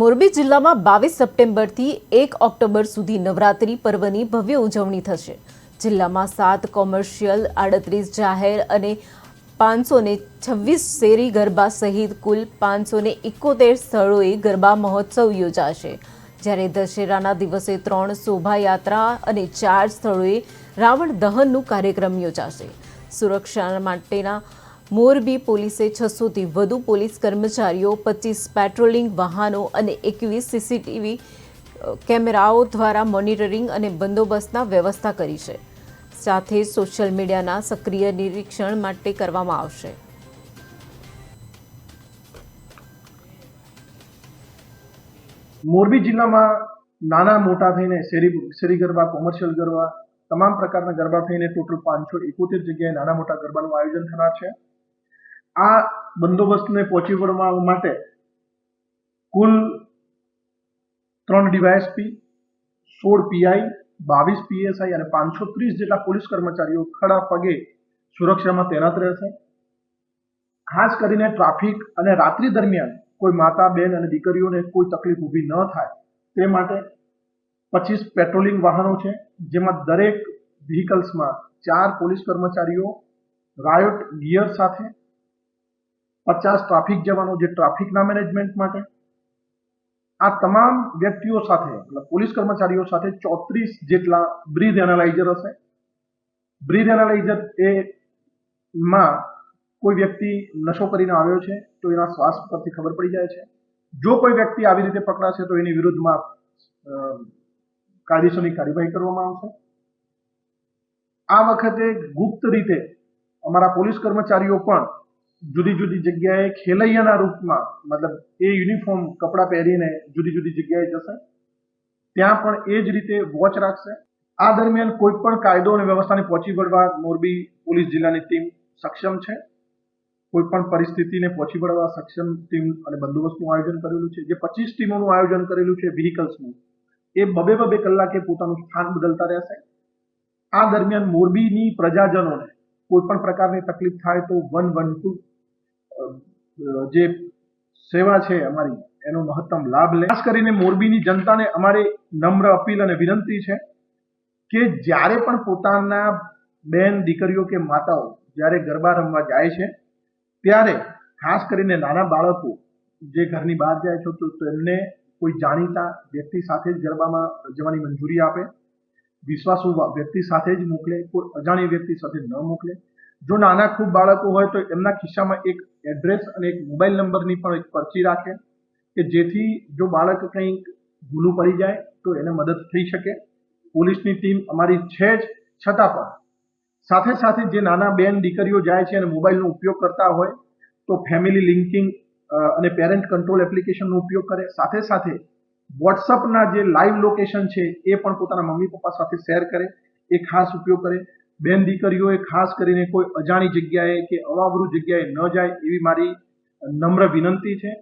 મોરબી જિલ્લામાં બાવીસ સપ્ટેમ્બરથી એક ઓક્ટોબર સુધી નવરાત્રી પર્વની ભવ્ય ઉજવણી થશે. જિલ્લામાં સાત કોમર્શિયલ, આડત્રીસ જાહેર અને પાંચસો ને છવ્વીસ શેરી ગરબા સહિત કુલ પાંચસો ને એકોતેર સ્થળોએ ગરબા મહોત્સવ યોજાશે. જ્યારે દશેરાના દિવસે ત્રણ શોભાયાત્રા અને ચાર સ્થળોએ રાવણ દહનનું કાર્યક્રમ યોજાશે. સુરક્ષા માટેના મોરબી પોલીસે છસોથી વધુ પોલીસ કર્મચારીઓ, પચીસ પેટ્રોલિંગ વાહનો અને એકવીસ સીસીટીવી કેમેરાઓ દ્વારા મોનિટરિંગ અને બંદોબસ્તના વ્યવસ્થા કરી છે. સાથે સોશિયલ મીડિયાના સક્રિય નિરીક્ષણ માટે કરવામાં આવશે. મોરબી જિલ્લામાં નાના મોટા થઈને શેરી શેરી ગરબા કોમર્શિયલ ગરબા, તમામ પ્રકારના ગરબા થઈને ટોટલ પાંચસો એકોતેર જગ્યાએ નાના મોટા ગરબાનું આયોજન થનાર છે. આ બંદોબસ્તને પહોંચી વળવા માટે કુલ ત્રણ ડીવાયએસપી, સોળ પીઆઈ, બાવીસ પીએસઆઈ અને પાંચસો ત્રીસ જેટલા પોલીસ કર્મચારીઓ ખડા પગે સુરક્ષામાં તૈનાત રહેશે. ખાસ કરીને ટ્રાફિક અને રાત્રિ દરમિયાન કોઈ માતા, બેન અને દીકરીઓને કોઈ તકલીફ ઊભી ન થાય. તે માટે પચીસ પેટ્રોલિંગ વાહનો છે, જેમાં દરેક વ્હીકલ્સમાં ચાર પોલીસ કર્મચારીઓ, રાયોટ ગિયર સાથે પચાસ ટ્રાફિક જવાનો જે ટ્રાફિકના મેનેજમેન્ટ માટે, આ તમામ વ્યક્તિઓ સાથે પોલીસ કર્મચારીઓ સાથે ચોત્રીસ જેટલા બ્રીથ એનાલાઇઝર હશે. બ્રીથ એનાલાઇઝર એ માં કોઈ વ્યક્તિ નશો કરીને આવ્યો છે, તો એના શ્વાસ પરથી ખબર પડી જાય છે. જો કોઈ વ્યક્તિ આવી રીતે પકડાશે, તો એની વિરુદ્ધમાં કાયદેસરની કાર્યવાહી કરવામાં આવશે. આ વખતે ગુપ્ત રીતે અમારા પોલીસ કર્મચારીઓ પણ જુદી જુદી જગ્યાએ ખેલૈયાના રૂપમાં, મતલબ એ યુનિફોર્મ કપડાં પહેરીને જુદી જુદી જગ્યાએ જશે, ત્યાં પણ એ જ રીતે વોચ રાખશે. આ દરમિયાન કોઈ પણ કાયદો અને વ્યવસ્થાને પહોંચી વળવા મોરબી પોલીસ જિલ્લાની ટીમ સક્ષમ છે. કોઈ પણ પરિસ્થિતિને પહોંચી વળવા સક્ષમ ટીમ અને બંદોબસ્તનું આયોજન કરેલું છે. જે પચીસ ટીમોનું આયોજન કરેલું છે વ્હીકલ્સનું એ બબે બબે કલાકે પોતાનું સ્થાન બદલતા રહેશે. આ દરમિયાન મોરબીની પ્રજાજનોને કોઈ પણ પ્રકારની તકલીફ થાય તો વન વન ટુ જે સેવા છે અમારી, એનો મહત્તમ લાભ લે. ખાસ કરીને મોરબીની જનતાને અમારી નમ્ર અપીલ અને વિનંતી છે કે જ્યારે પણ પોતાના બેન દીકરીઓ કે માતાઓ જ્યારે ગરબા રમવા જાય છે, ત્યારે ખાસ કરીને નાના બાળકો જે ઘરની બહાર જાય છે, તો તો એમને કોઈ જાણીતા વ્યક્તિ સાથે જ ગરબામાં જવાની મંજૂરી આપે. વિશ્વાસુ વ્યક્તિ સાથે જ મોકલે. કોઈ અજાણી વ્યક્તિ સાથે ન મોકલે. જો નાના ખૂબ બાળકો હોય તો એમના ખિસ્સામાં એક એડ્રેસ અને એક મોબાઈલ નંબરની પણ એક પરચી રાખે કે જેથી જો બાળક કંઈક ભૂલું પડી જાય તો એને મદદ થઈ શકે. પોલીસની ટીમ અમારી છે જ. છતાં પણ સાથે સાથે જે નાના બેન દીકરીઓ જાય છે અને મોબાઈલનો ઉપયોગ કરતા હોય તો ફેમિલી લિંકિંગ અને પેરેન્ટ કંટ્રોલ એપ્લિકેશનનો ઉપયોગ કરે. સાથે સાથે વોટ્સઅપના જે લાઈવ લોકેશન છે એ પણ પોતાના મમ્મી પપ્પા સાથે શેર કરે. એ ખાસ ઉપયોગ કરે. બેન દીકરીઓએ ખાસ કરીને કોઈ અજાણી જગ્યાએ કે અવાવરૂ જગ્યાએ ન જાય એવી મારી નમ્ર વિનંતી છે.